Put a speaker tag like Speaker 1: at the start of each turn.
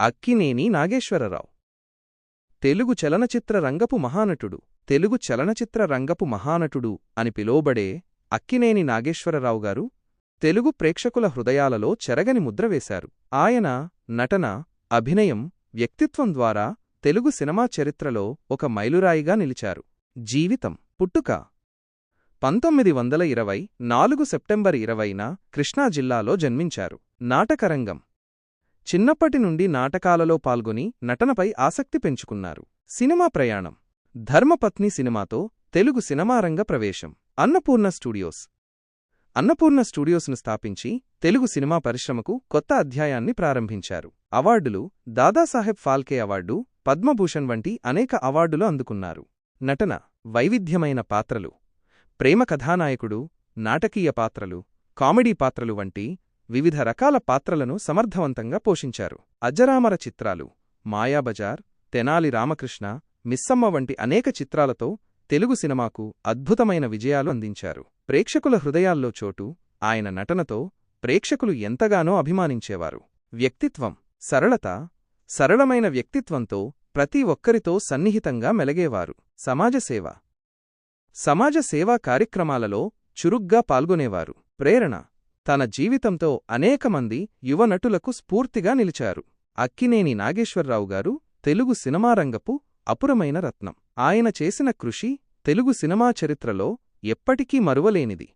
Speaker 1: అక్కినేని నాగేశ్వరరావు. తెలుగు చలనచిత్ర రంగపు మహానటుడు తెలుగు చలనచిత్ర రంగపు మహానటుడు అని పిలువబడే అక్కినేని నాగేశ్వరరావు గారు తెలుగు ప్రేక్షకుల హృదయాలలో చెరగని ముద్రవేశారు ఆయన నటన అభినయం వ్యక్తిత్వం ద్వారా తెలుగు సినిమా చరిత్రలో ఒక మైలురాయిగా నిలిచారు. జీవితం పుట్టుక. పంతొమ్మిది వందల ఇరవై నాలుగు సెప్టెంబర్ ఇరవైన కృష్ణా జిల్లాలో జన్మించారు. నాటకరంగం. చిన్నప్పటి నుండి నాటకాలలో పాల్గొని నటనపై ఆసక్తి పెంచుకున్నారు. సినిమా ప్రయాణం. ధర్మపత్ని సినిమాతో తెలుగు సినిమారంగ ప్రవేశం. అన్నపూర్ణ స్టూడియోస్. అన్నపూర్ణ స్టూడియోస్ను స్థాపించి తెలుగు సినిమా పరిశ్రమకు కొత్త అధ్యాయాన్ని ప్రారంభించారు. అవార్డులు దాదాసాహెబ్ ఫాల్కే అవార్డు పద్మభూషణ్ వంటి అనేక అవార్డులు అందుకున్నారు. నటన వైవిధ్యమైన పాత్రలు. ప్రేమ కథానాయకుడు నాటకీయ పాత్రలు కామెడీ పాత్రలు వంటి వివిధ రకాల పాత్రలను సమర్థవంతంగా పోషించారు. అజరామర చిత్రాలు మాయాబజార్ తెనాలి రామకృష్ణ మిస్సమ్మ వంటి అనేక చిత్రాలతో తెలుగు సినిమాకు అద్భుతమైన విజయాలు అందించారు. ప్రేక్షకుల హృదయాల్లో చోటు ఆయన నటనతో ప్రేక్షకులు ఎంతగానో అభిమానించేవారు. వ్యక్తిత్వం సరళత సరళమైన వ్యక్తిత్వంతో ప్రతి ఒక్కరితో సన్నిహితంగా మెలగేవారు. సమాజసేవ సమాజ సేవా కార్యక్రమాలలో చురుగ్గా పాల్గొనేవారు. ప్రేరణ తన జీవితంతో అనేకమంది యువనటులకు యువ నటులకు స్ఫూర్తిగా నిలిచారు. అక్కినేని నాగేశ్వరరావు గారు తెలుగు సినిమారంగపు అపురమైన రత్నం. ఆయన చేసిన కృషి తెలుగు సినిమా చరిత్రలో ఎప్పటికీ మరువలేనిది.